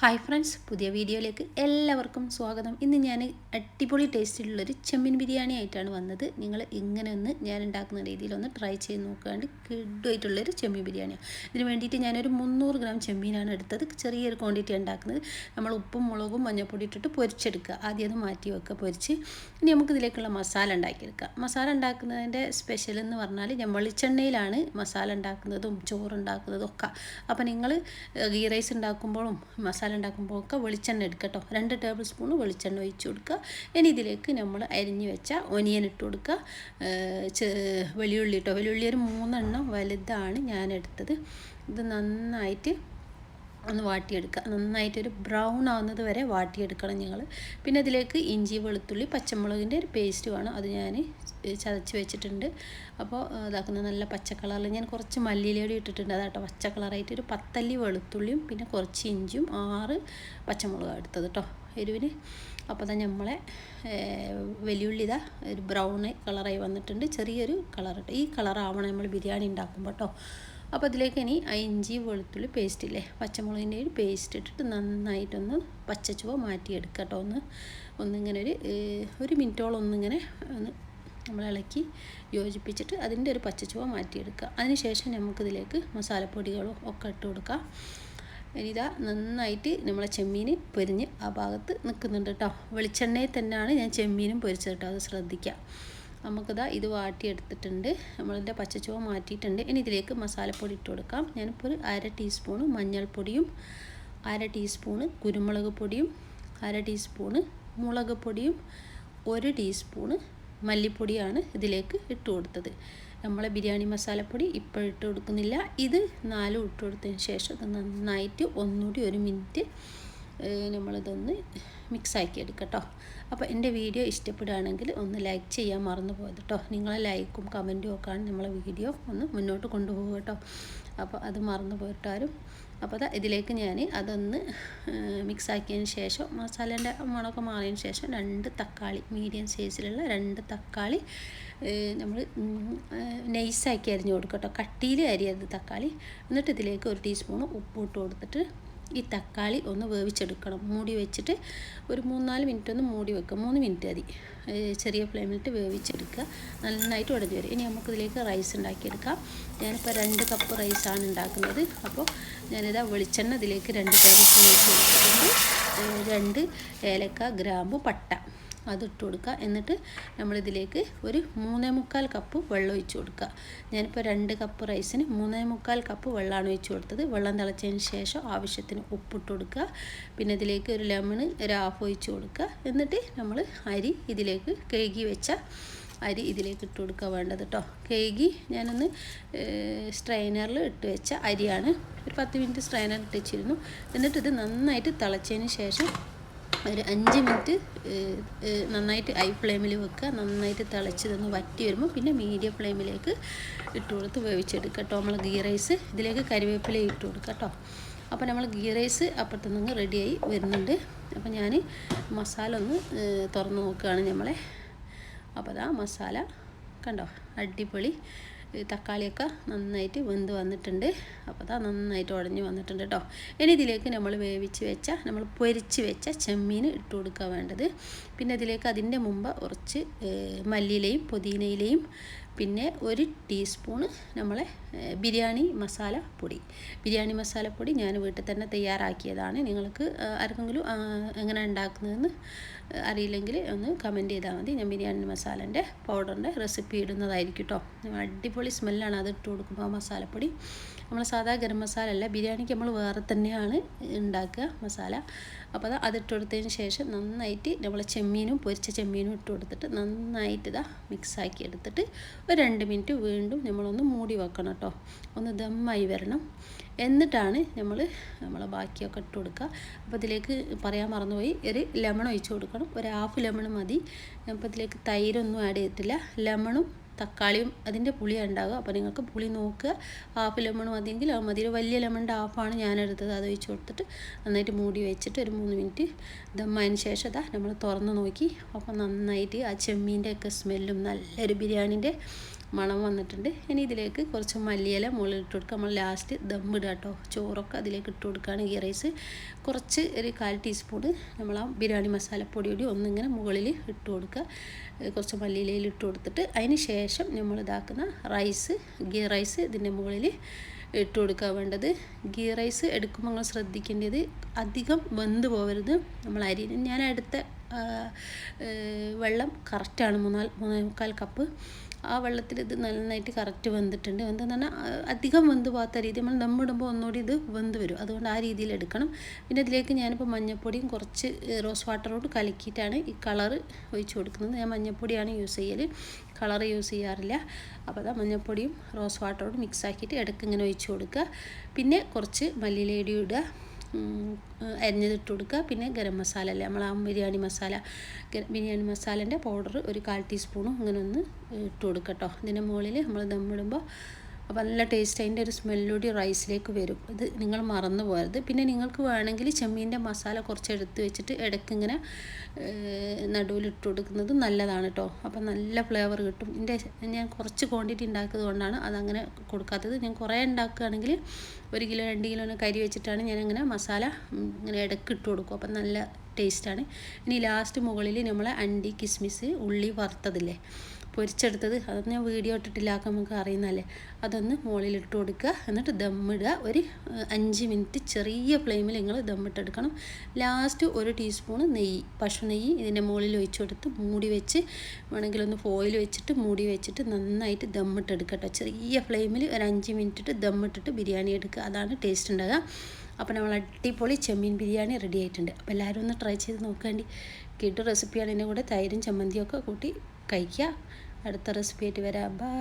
Hi friends പുതിയ വീഡിയോയിലേക്ക് എല്ലാവർക്കും സ്വാഗതം. ഇന്ന് ഞാൻ അടിപൊളി ടേസ്റ്റിലുള്ളൊരു ചെമ്മീൻ ബിരിയാണി ആയിട്ടാണ് വന്നത്. നിങ്ങൾ ഇങ്ങനെ ഒന്ന് ഞാൻ ഉണ്ടാക്കുന്ന രീതിയിലൊന്ന് ട്രൈ ചെയ്ത് നോക്കാണ്ട് കിഡുമായിട്ടുള്ളൊരു ചെമ്മീൻ ബിരിയാണിയാണ് ഇതിന് വേണ്ടിയിട്ട് ഞാനൊരു മുന്നൂറ് ഗ്രാം ചെമ്മീനാണ് എടുത്തത്. ചെറിയൊരു ക്വാണ്ടിറ്റി ഉണ്ടാക്കുന്നത്. നമ്മൾ ഉപ്പും മുളകും മഞ്ഞൾപ്പൊടി ഇട്ടിട്ട് പൊരിച്ചെടുക്കുക. ആദ്യം അത് മാറ്റി വെക്കുക പൊരിച്ച്. ഇനി നമുക്ക് ഇതിലേക്കുള്ള മസാല ഉണ്ടാക്കിയെടുക്കാം. മസാല ഉണ്ടാക്കുന്നതിന്റെ സ്പെഷ്യൽ എന്ന് പറഞ്ഞാൽ ഞാൻ വെളിച്ചെണ്ണയിലാണ് മസാല ഉണ്ടാക്കുന്നതും ചോറുണ്ടാക്കുന്നതും ഒക്കെ. അപ്പോൾ നിങ്ങൾ ഗീ റൈസ് ഉണ്ടാക്കുമ്പോഴും മസാല ഉണ്ടാക്കുമ്പോൾ ഒക്കെ വെളിച്ചെണ്ണ എടുക്കട്ടോ. രണ്ട് ടേബിൾ സ്പൂൺ വെളിച്ചെണ്ണ ഒഴിച്ച് കൊടുക്കുക. ഇനി ഇതിലേക്ക് നമ്മൾ അരിഞ്ഞ് വെച്ച ഒനിയൻ ഇട്ട് കൊടുക്കുക. വെളിയുള്ളി കേട്ടോ വെളിയുള്ളി ഒരു മൂന്നെണ്ണം വലുതാണ് ഞാൻ എടുത്തത് ഇത് നന്നായിട്ട് ഒന്ന് വാട്ടിയെടുക്കുക നന്നായിട്ടൊരു ബ്രൗൺ ആവുന്നത് വരെ വാട്ടിയെടുക്കണം ഞങ്ങൾ പിന്നെ അതിലേക്ക് ഇഞ്ചി വെളുത്തുള്ളി പച്ചമുളകിന്റെ ഒരു പേസ്റ്റ് വേണം. അത് ഞാൻ ചതച്ച് വെച്ചിട്ടുണ്ട്. അപ്പോൾ ഇതാക്കുന്ന നല്ല പച്ച കളറിൽ ഞാൻ കുറച്ച് മല്ലിയിലൂടെ ഇട്ടിട്ടുണ്ട്. അതാട്ടോ പച്ച കളറായിട്ട് ഒരു പത്തല്ലി വെളുത്തുള്ളിയും പിന്നെ കുറച്ച് ഇഞ്ചിയും ആറ് പച്ചമുളകാണ് എടുത്തത് കേട്ടോ എരിവിന്. അപ്പോൾ തന്നെ നമ്മളെ വലിയുള്ളി ഇതാ ഒരു ബ്രൗൺ കളറായി വന്നിട്ടുണ്ട്. ചെറിയൊരു കളർ ഈ കളറാവണം നമ്മൾ ബിരിയാണി ഉണ്ടാക്കുമ്പോൾ കേട്ടോ അപ്പോൾ അതിലേക്ക് ഇനി ഇഞ്ചി വെളുത്തുള്ളി പേസ്റ്റ് ഇല്ലേ? പച്ചമുളകിന്റെ ഒരു പേസ്റ്റ് ഇട്ടിട്ട് നന്നായിട്ടൊന്ന് പച്ചച്ചുവ മാറ്റിയെടുക്കുക കേട്ടോ. ഒന്ന് ഒന്നിങ്ങനെ ഒരു ഒരു മിനിറ്റോളം ഒന്നിങ്ങനെ ഒന്ന് നമ്മൾ ഇളക്കി യോജിപ്പിച്ചിട്ട് അതിന്റെ ഒരു പച്ചച്ചുവ മാറ്റിയെടുക്കുക. അതിനുശേഷം നമുക്കിതിലേക്ക് മസാലപ്പൊടികളും ഒക്കെ ഇട്ട് കൊടുക്കാം. ഇനിതാ നന്നായിട്ട് നമ്മളെ ചെമ്മീൻ പൊരിഞ്ഞ് ആ ഭാഗത്ത് നിൽക്കുന്നുണ്ട് കേട്ടോ. വെളിച്ചെണ്ണയിൽ തന്നെയാണ് ഞാൻ ചെമ്മീനും പൊരിച്ചത് കേട്ടോ. അത് ശ്രദ്ധിക്കാം നമുക്കിതാ ഇത് വാട്ടിയെടുത്തിട്ടുണ്ട്. നമ്മളിതിന്റെ പച്ചച്ചുവ മാറ്റിയിട്ടുണ്ട്. ഇനി ഇതിലേക്ക് മസാലപ്പൊടി ഇട്ട് കൊടുക്കാം. ഞാനിപ്പോൾ ഒരു അര ടീസ്പൂണ് മഞ്ഞൾപ്പൊടിയും അര ടീസ്പൂണ് കുരുമുളക് പൊടിയും അര ടീസ്പൂണ് മുളക് പൊടിയും ഒരു ടീസ്പൂണ് മല്ലിപ്പൊടിയാണ് ഇതിലേക്ക് ഇട്ട് കൊടുത്തത്. നമ്മളെ ബിരിയാണി മസാലപ്പൊടി ഇപ്പോൾ ഇട്ട് കൊടുക്കുന്നില്ല. ഇത് നാലും ഇട്ട് കൊടുത്തതിന് ശേഷം ഇത് നന്നായിട്ട് ഒന്നുകൂടി ഒരു മിനിറ്റ് നമ്മളിതൊന്ന് മിക്സാക്കി എടുക്കട്ടോ അപ്പോൾ എന്റെ വീഡിയോ ഇഷ്ടപ്പെടുകയാണെങ്കിൽ ഒന്ന് ലൈക്ക് ചെയ്യാൻ മറന്നു പോയത് കേട്ടോ നിങ്ങളെ ലൈക്കും കമന്റും ഒക്കെയാണ് നമ്മളെ വീഡിയോ ഒന്ന് മുന്നോട്ട് കൊണ്ടുപോകുക കേട്ടോ അപ്പോൾ അത് മറന്നു പോയിട്ടാരും അപ്പോൾ അതാ ഇതിലേക്ക് ഞാൻ അതൊന്ന് മിക്സാക്കിയതിന് ശേഷം മസാലേന്റെ മണമൊക്കെ മാറിയതിന് ശേഷം രണ്ട് തക്കാളി മീഡിയം സൈസിലുള്ള രണ്ട് തക്കാളി നമ്മൾ നൈസാക്കി അരിഞ്ഞ് കൊടുക്കട്ടോ. കട്ടിയിൽ അരിയരുത് തക്കാളി. എന്നിട്ട് ഇതിലേക്ക് ഒരു ടീസ്പൂൺ ഉപ്പ് ഇട്ട് കൊടുത്തിട്ട് ഈ തക്കാളി ഒന്ന് വേവിച്ചെടുക്കണം. മൂടി വെച്ചിട്ട് ഒരു മൂന്നാൽ മിനിറ്റ് ഒന്ന് മൂടി വെക്കുക. മൂന്ന് മിനിറ്റ് മതി. ചെറിയ ഫ്ലെയിമിലിട്ട് വേവിച്ചെടുക്കുക. നന്നായിട്ട് ഉടഞ്ഞു വരും. ഇനി നമുക്കിതിലേക്ക് റൈസ് ഉണ്ടാക്കിയെടുക്കാം. ഞാനിപ്പോൾ രണ്ട് കപ്പ് റൈസാണ് ഉണ്ടാക്കുന്നത്. അപ്പോൾ ഞാനിതാ വെളിച്ചെണ്ണ ഇതിലേക്ക് രണ്ട് ടേബിൾ സ്പൂൺ വെച്ച് രണ്ട് ഏലക്ക ഗ്രാമ്പു പട്ട. അതിട്ട് കൊടുക്കുക. എന്നിട്ട് നമ്മളിതിലേക്ക് ഒരു മൂന്നേ മുക്കാൽ കപ്പ് വെള്ളം ഒഴിച്ച് കൊടുക്കുക. ഞാനിപ്പോൾ രണ്ട് കപ്പ് റൈസിന് മൂന്നേ മുക്കാൽ കപ്പ് വെള്ളമാണ് ഒഴിച്ച് കൊടുത്തത്. വെള്ളം തിളച്ചതിന് ശേഷം ആവശ്യത്തിന് ഉപ്പിട്ട് കൊടുക്കുക. പിന്നെ ഇതിലേക്ക് ഒരു ലെമണ് ഒരു ഹാഫ് ഒഴിച്ച് കൊടുക്കുക. എന്നിട്ട് നമ്മൾ അരി ഇതിലേക്ക് കഴുകി വെച്ച അരി ഇതിലേക്ക് ഇട്ട് കൊടുക്കുക വേണ്ടത് കേട്ടോ കഴുകി ഞാനൊന്ന് സ്ട്രെയിനറിൽ ഇട്ട് വെച്ച അരിയാണ്. ഒരു പത്ത് മിനിറ്റ് സ്ട്രെയിനർ ഇട്ട് വെച്ചിരുന്നു. എന്നിട്ട് ഇത് നന്നായിട്ട് തിളച്ചതിന് ശേഷം ഒരു അഞ്ച് മിനിറ്റ് നന്നായിട്ട് ഹൈ ഫ്ലെയിമിൽ വെക്കുക. നന്നായിട്ട് തിളച്ച് തന്ന് വറ്റി വരുമ്പോൾ പിന്നെ മീഡിയം ഫ്ലെയിമിലേക്ക് ഇട്ട് കൊടുത്ത് വേവിച്ചെടുക്കുക കേട്ടോ. നമ്മൾ ഗീ റൈസ് ഇതിലേക്ക് കരിവേപ്പില ഇട്ട് കൊടുക്കുക കേട്ടോ. അപ്പോൾ നമ്മൾ ഗീ റൈസ് അപ്പുറത്തു നിന്ന് റെഡിയായി വരുന്നുണ്ട്. അപ്പോൾ ഞാൻ മസാല ഒന്ന് തുറന്ന് നോക്കുകയാണ് നമ്മളെ. അപ്പോൾ അതാ മസാല കണ്ടോ? അടിപൊളി. തക്കാളിയൊക്കെ നന്നായിട്ട് വെന്ത് വന്നിട്ടുണ്ട്. അപ്പോൾ അതാ നന്നായിട്ട് ഉടഞ്ഞ് വന്നിട്ടുണ്ട് കേട്ടോ ഇനി ഇതിലേക്ക് നമ്മൾ വേവിച്ച് വെച്ച നമ്മൾ പൊരിച്ച് വെച്ച ചെമ്മീൻ ഇട്ട് കൊടുക്കുക വേണ്ടത്. പിന്നെ ഇതിലേക്ക് അതിന്റെ മുമ്പ് കുറച്ച് മല്ലിയിലയും പുതിനയിലയും പിന്നെ ഒരു ടീസ്പൂണ് നമ്മളെ ബിരിയാണി മസാല പൊടി. ബിരിയാണി മസാലപ്പൊടി ഞാൻ വീട്ടിൽ തന്നെ തയ്യാറാക്കിയതാണ്. നിങ്ങൾക്ക് ആർക്കെങ്കിലും എങ്ങനെ ഉണ്ടാക്കുന്നതെന്ന് അറിയില്ലെങ്കിൽ ഒന്ന് കമന്റ് ചെയ്താൽ മതി. ഞാൻ ബിരിയാണി മസാലന്റെ പൗഡറിന്റെ റെസിപ്പി ഇടുന്നതായിരിക്കും കേട്ടോ അടിപൊളി സ്മെല്ലാണ് അത് ഇട്ട് കൊടുക്കുമ്പോൾ മസാലപ്പൊടി. നമ്മൾ സാധാ ഗരം മസാല അല്ല ബിരിയാണിക്ക് നമ്മൾ വേറെ തന്നെയാണ് ഉണ്ടാക്കുക മസാല. അപ്പോൾ അത് അതിട്ട് കൊടുത്തതിന് ശേഷം നന്നായിട്ട് നമ്മൾ ചെമ്മീനും പൊരിച്ച ചെമ്മീനും ഇട്ട് കൊടുത്തിട്ട് നന്നായിട്ട് ഇതാ മിക്സാക്കി എടുത്തിട്ട് ഒരു രണ്ട് മിനിറ്റ് വീണ്ടും നമ്മളൊന്ന് മൂടി വെക്കണം കേട്ടോ. ഒന്ന് ദമ്മായി വരണം. എന്നിട്ടാണ് നമ്മൾ നമ്മൾ ബാക്കിയൊക്കെ ഇട്ട് കൊടുക്കുക. അപ്പോൾ ഇതിലേക്ക് പറയാൻ മറന്നുപോയി. ഒരു ലെമൺ ഒഴിച്ച് കൊടുക്കണം. ഒരു ഹാഫ് ലെമൺ മതി. അപ്പോൾ ഇതിലേക്ക് തൈരൊന്നും ആഡ് ചെയ്തിട്ടില്ല ലെമണും തക്കാളിയും അതിന്റെ പുളിയാണ് ഉണ്ടാവുക. അപ്പോൾ നിങ്ങൾക്ക് പുളി നോക്കുക. ഹാഫ് ലെമൺ മതിയെങ്കിൽ ആ മതി. ഒരു വലിയ ലെമണിന്റെ ഹാഫാണ് ഞാൻ എടുത്തത് അത് ഒഴിച്ച് കൊടുത്തിട്ട് നന്നായിട്ട് മൂടി വെച്ചിട്ട് ഒരു മൂന്ന് മിനിറ്റ് ദമ്മതിന് ശേഷം അതാ നമ്മൾ തുറന്ന് നോക്കി. അപ്പോൾ നന്നായിട്ട് ആ ചെമ്മീന്റെ ഒക്കെ സ്മെല്ലും നല്ലൊരു ബിരിയാണീന്റെ മണം വന്നിട്ടുണ്ട്. ഇനി ഇതിലേക്ക് കുറച്ച് മല്ലിയില മുകളിൽ ഇട്ട് കൊടുക്കുക നമ്മൾ ലാസ്റ്റ് ദമ്മിടുക കേട്ടോ ചോറൊക്കെ അതിലേക്ക് ഇട്ട് കൊടുക്കുകയാണ് ഈ റൈസ് കുറച്ച് ഒരു കാൽ ടീസ്പൂൺ നമ്മൾ ആ ബിരിയാണി മസാലപ്പൊടി കൂടി ഒന്നിങ്ങനെ മുകളിൽ ഇട്ട് കൊടുക്കുക. കുറച്ച് മല്ലിയിലയിൽ ഇട്ട് കൊടുത്തിട്ട് അതിന് ശേഷം നമ്മൾ ഇതാക്കുന്ന റൈസ് ഗീ റൈസ് ഇതിന്റെ മുകളിൽ ഇട്ട് കൊടുക്കുക വേണ്ടത്. ഗീ റൈസ് എടുക്കുമ്പോൾ നമ്മൾ ശ്രദ്ധിക്കേണ്ടത് അധികം വെന്ത് പോകരുത്. നമ്മൾ അരി ഞാൻ എടുത്ത വെള്ളം കറക്റ്റാണ് മൂന്നാൽ മൂന്നേ മുക്കാൽ കപ്പ് ആ വെള്ളത്തിൽ ഇത് നന്നായിട്ട് കറക്റ്റ് വെന്തിട്ടുണ്ട്. വെന്തെന്ന് പറഞ്ഞാൽ അധികം വെന്ത് പോകാത്ത രീതി നമ്മൾ ദമ്മിടുമ്പോൾ ഒന്നുകൂടി ഇത് വെന്ത് വരും. അതുകൊണ്ട് ആ രീതിയിൽ എടുക്കണം. പിന്നെ ഇതിലേക്ക് ഞാനിപ്പോൾ മഞ്ഞൾപ്പൊടിയും കുറച്ച് റോസ് വാട്ടറോട് കലക്കിയിട്ടാണ് ഈ കളറ് ഒഴിച്ച് കൊടുക്കുന്നത്. ഞാൻ മഞ്ഞൾപ്പൊടിയാണ് യൂസ് ചെയ്യൽ കളർ യൂസ് ചെയ്യാറില്ല. അപ്പോൾ അതാ മഞ്ഞൾപ്പൊടിയും റോസ് വാട്ടറോട് മിക്സ് ആക്കിയിട്ട് ഇടയ്ക്ക് ഇങ്ങനെ ഒഴിച്ച് കൊടുക്കുക. പിന്നെ കുറച്ച് മല്ലിയിലേടി ഇടുക. അരിഞ്ഞതിട്ട് കൊടുക്കുക. പിന്നെ ഗരം മസാല അല്ലേ? നമ്മൾ ആ ബിരിയാണി മസാല ബിരിയാണി മസാലേന്റെ പൗഡർ ഒരു കാൽ ടീസ്പൂണും അങ്ങനെ ഒന്ന് ഇട്ട് കൊടുക്കട്ടോ കേട്ടോ. ഇതിന്റെ മുകളിൽ നമ്മൾ ദമ്മിടുമ്പോൾ അപ്പോൾ നല്ല ടേസ്റ്റ് അതിന്റെ ഒരു സ്മെല്ലൂടി റൈസിലേക്ക് വരും. ഇത് നിങ്ങൾ മറന്നു പോകരുത്. പിന്നെ നിങ്ങൾക്ക് വേണമെങ്കിൽ ചെമ്മീന്റെ മസാല കുറച്ച് എടുത്ത് വെച്ചിട്ട് ഇടയ്ക്ക് ഇങ്ങനെ നടുവിലിട്ട് കൊടുക്കുന്നത് നല്ലതാണ് കേട്ടോ അപ്പോൾ നല്ല ഫ്ലേവർ കിട്ടും. എന്റെ ഞാൻ കുറച്ച് ക്വാണ്ടിറ്റി ഉണ്ടാക്കിയത് കൊണ്ടാണ് അതങ്ങനെ കൊടുക്കാത്തത്. ഞാൻ കുറേ ഉണ്ടാക്കുകയാണെങ്കിൽ ഒരു കിലോ രണ്ട് കിലോ കരി വെച്ചിട്ടാണ് ഞാൻ അങ്ങനെ മസാല ഇങ്ങനെ ഇടയ്ക്ക് ഇട്ട് കൊടുക്കും. അപ്പം നല്ല ടേസ്റ്റാണ്. ഇനി ലാസ്റ്റ് മുകളിൽ നമ്മളെ അണ്ടി കിസ്മിസ് ഉള്ളി വറുത്തതില്ലേ? പൊരിച്ചെടുത്തത്. അതൊന്നും ഞാൻ വീഡിയോ ഇട്ടിട്ടില്ല നമുക്ക് അറിയുന്നല്ലേ അതൊന്ന് മോളിൽ ഇട്ട് കൊടുക്കുക. എന്നിട്ട് ദമ്മിടുക ഒരു അഞ്ച് മിനിറ്റ് ചെറിയ ഫ്ലെയിമിൽ നിങ്ങൾ ദമ്മിട്ടെടുക്കണം ലാസ്റ്റ് ഒരു ടീസ്പൂണ് നെയ്യ് പശു നെയ്യ് ഇതിന്റെ മുകളിൽ ഒഴിച്ചു കൊടുത്ത് മൂടി വെച്ച് വേണമെങ്കിൽ ഒന്ന് ഫോയിൽ വെച്ചിട്ട് മൂടി വെച്ചിട്ട് നന്നായിട്ട് ദമ്മിട്ടെടുക്കട്ടോ ചെറിയ ഫ്ലെയിമിൽ ഒരു അഞ്ച് മിനിറ്റ് ഇട്ട് ദമ്മിട്ടിട്ട് ബിരിയാണി എടുക്കുക. അതാണ് ടേസ്റ്റ് ഉണ്ടാകുക അപ്പോൾ നമ്മൾ അടിപൊളി ചെമ്മീൻ ബിരിയാണി റെഡി ആയിട്ടുണ്ട്. അപ്പോൾ എല്ലാവരും ഒന്ന് ട്രൈ ചെയ്ത് നോക്കേണ്ടി കിട്ടു റെസിപ്പിയാണ് ഇതിന്റെ കൂടെ. തൈരും ചമ്മന്തിയൊക്കെ കൂട്ടി കഴിക്കുക. അടുത്ത റെസിപ്പി ആയിട്ട് വരാം. ബൈ